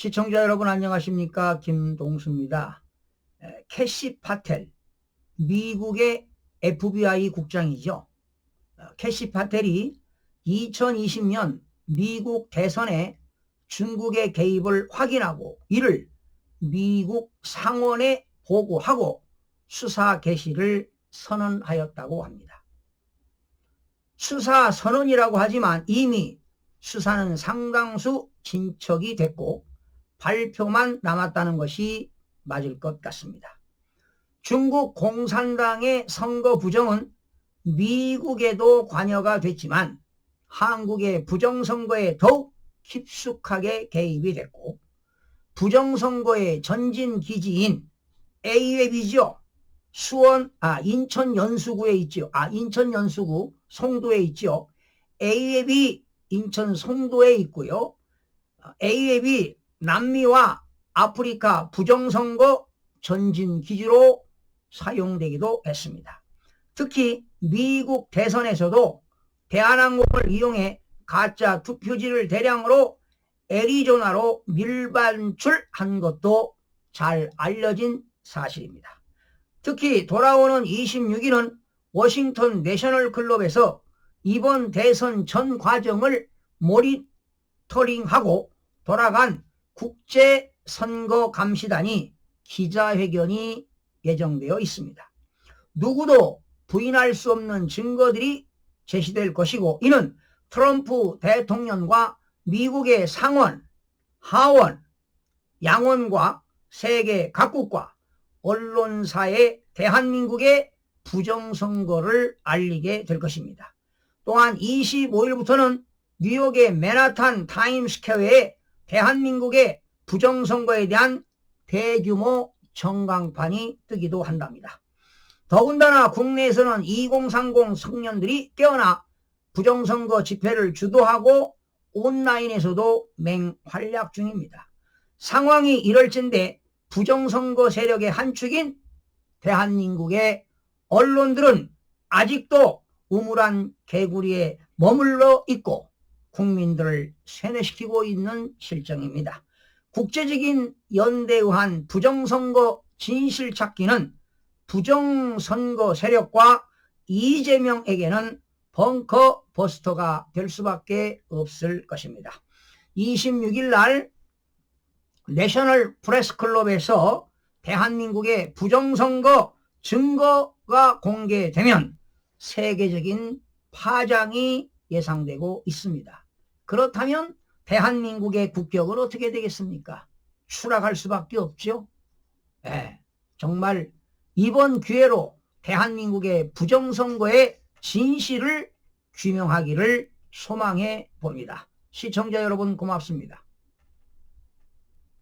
시청자 여러분 안녕하십니까 김동수입니다. 에, 캐시 파텔 미국의 FBI 국장이죠. 어, 캐시 파텔이 2020년 미국 대선에 중국의 개입을 확인하고 이를 미국 상원에 보고하고 수사 개시를 선언하였다고 합니다. 수사 선언이라고 하지만 이미 수사는 상당수 진척이 됐고 발표만 남았다는 것이 맞을 것 같습니다. 중국 공산당의 선거 부정은 미국에도 관여가 됐지만 한국의 부정선거에 더욱 깊숙하게 개입이 됐고 부정선거의 전진 기지인 A웹이죠. 수원, 아, 인천 연수구에 있죠. 아, 인천 연수구 송도에 있죠. A웹이 인천 송도에 있고요. A웹이 남미와 아프리카 부정선거 전진 기지로 사용되기도 했습니다. 특히 미국 대선에서도 대한항공을 이용해 가짜 투표지를 대량으로 애리조나로 밀반출한 것도 잘 알려진 사실입니다. 특히 돌아오는 26일은 워싱턴 내셔널 클럽에서 이번 대선 전 과정을 모니터링하고 돌아간 국제선거감시단이 기자회견이 예정되어 있습니다. 누구도 부인할 수 없는 증거들이 제시될 것이고 이는 트럼프 대통령과 미국의 상원, 하원, 양원과 세계 각국과 언론사의 대한민국의 부정선거를 알리게 될 것입니다. 또한 25일부터는 뉴욕의 맨하탄 타임스퀘어에 대한민국의 부정선거에 대한 대규모 전광판이 뜨기도 한답니다. 더군다나 국내에서는 2030 청년들이 깨어나 부정선거 집회를 주도하고 온라인에서도 맹활약 중입니다. 상황이 이럴진데 부정선거 세력의 한 축인 대한민국의 언론들은 아직도 우물한 개구리에 머물러 있고 국민들을 세뇌시키고 있는 실정입니다. 국제적인 연대에 의한 부정선거 진실 찾기는 부정선거 세력과 이재명에게는 벙커 버스터가 될 수밖에 없을 것입니다. 26일 날 내셔널 프레스클럽에서 대한민국의 부정선거 증거가 공개되면 세계적인 파장이 예상되고 있습니다. 그렇다면 대한민국의 국격은 어떻게 되겠습니까? 추락할 수밖에 없죠. 네, 정말 이번 기회로 대한민국의 부정선거의 진실을 규명하기를 소망해 봅니다. 시청자 여러분 고맙습니다.